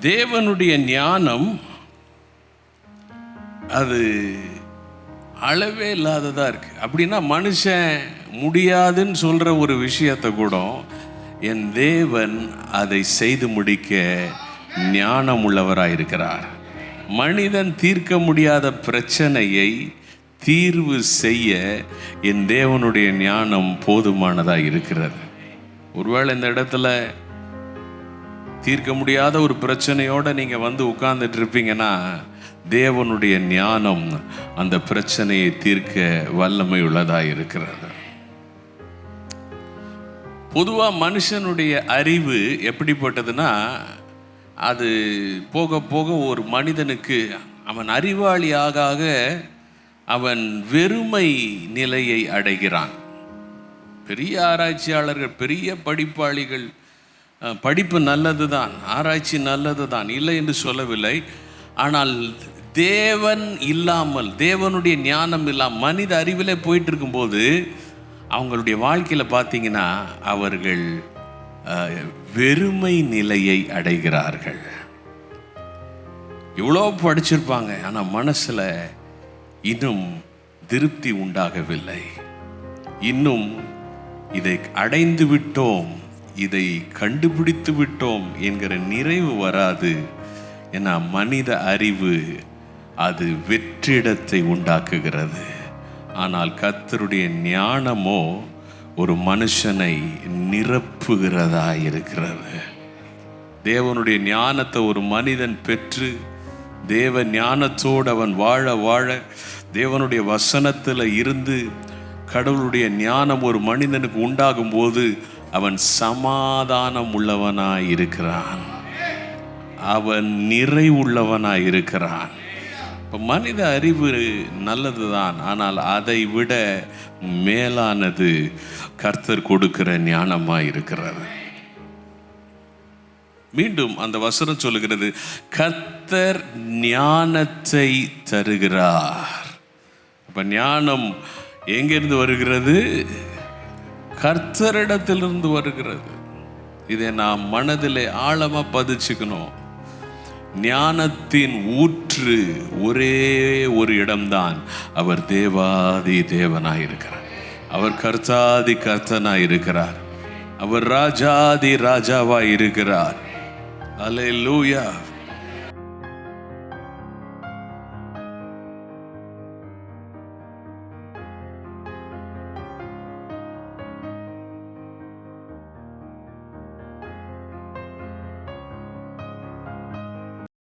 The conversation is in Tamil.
தேவனுடைய ஞானம் அது அளவே இல்லாததாக இருக்குது அப்படின்னா மனுஷன் முடியாதுன்னு சொல்கிற ஒரு விஷயத்தை கூட என் தேவன் அதை செய்து முடிக்க ஞானம் உள்ளவராய் இருக்கிறார் மனிதன் தீர்க்க முடியாத பிரச்சனையை தீர்வு செய்ய என் தேவனுடைய ஞானம் போதுமானதாக இருக்கிறது. ஒருவேளை இந்த இடத்துல தீர்க்க முடியாத ஒரு பிரச்சனையோடு நீங்கள் வந்து உட்கார்ந்துட்டு இருப்பீங்கன்னா தேவனுடைய ஞானம் அந்த பிரச்சனையை தீர்க்க வல்லமை உள்ளதாக இருக்கிறது. பொதுவாக மனுஷனுடைய அறிவு எப்படிப்பட்டதுன்னா அது போக போக ஒரு மனிதனுக்கு அவன் அறிவாளி ஆக ஆக அவன் வெறுமை நிலையை அடைகிறான். பெரிய ஆராய்ச்சியாளர்கள் பெரிய படிப்பாளிகள் படிப்பு நல்லது தான் ஆராய்ச்சி நல்லது தான் இல்லை என்று சொல்லவில்லை. ஆனால் தேவன் இல்லாமல் தேவனுடைய ஞானம் இல்லாமல் மனித அறிவிலே போயிட்டு இருக்கும்போது அவங்களுடைய வாழ்க்கையில் பார்த்தீங்கன்னா அவர்கள் வெறுமை நிலையை அடைகிறார்கள். இவ்வளோ படிச்சிருப்பாங்க ஆனால் மனசில் இன்னும் திருப்தி உண்டாகவில்லை. இன்னும் இதை அடைந்து விட்டோம் இதை கண்டுபிடித்து விட்டோம் என்கிற நிறைவு வராது ஏன்னா மனித அறிவு அது வெற்றிடத்தை உண்டாக்குகிறது. ஆனால் கத்தருடைய ஞானமோ ஒரு மனுஷனை நிரப்புகிறதா இருக்கிறது. தேவனுடைய ஞானத்தை ஒரு மனிதன் பெற்று தேவ ஞானத்தோடு அவன் வாழ வாழ தேவனுடைய வசனத்தில் இருந்து கடவுளுடைய ஞானம் ஒரு மனிதனுக்கு உண்டாகும் போது அவன் சமாதானம் உள்ளவனாய் இருக்கிறான் அவன் நிறைவுள்ளவனாய் இருக்கிறான் இப்போ மனித அறிவு நல்லதுதான் ஆனால் அதை விட மேலானது கர்த்தர் கொடுக்கிற ஞானமாக இருக்கிறது மீண்டும் அந்த வசனம் சொல்லுகிறது கர்த்தர் ஞானத்தை தருகிறார். இப்போ ஞானம் எங்கிருந்து வருகிறது? கர்த்தரிடத்திலிருந்து வருகிறது. இதை நாம் மனதிலே ஆழமாக பதிச்சுக்கணும். ஞானத்தின் ஊற்று ஒரே ஒரு இடம்தான். அவர் தேவாதி தேவனாய் இருக்கிறார். அவர் கர்த்தாதி கர்த்தனாய் இருக்கிறார். அவர் ராஜாதி ராஜாவாய் இருக்கிறார். அல்லேலூயா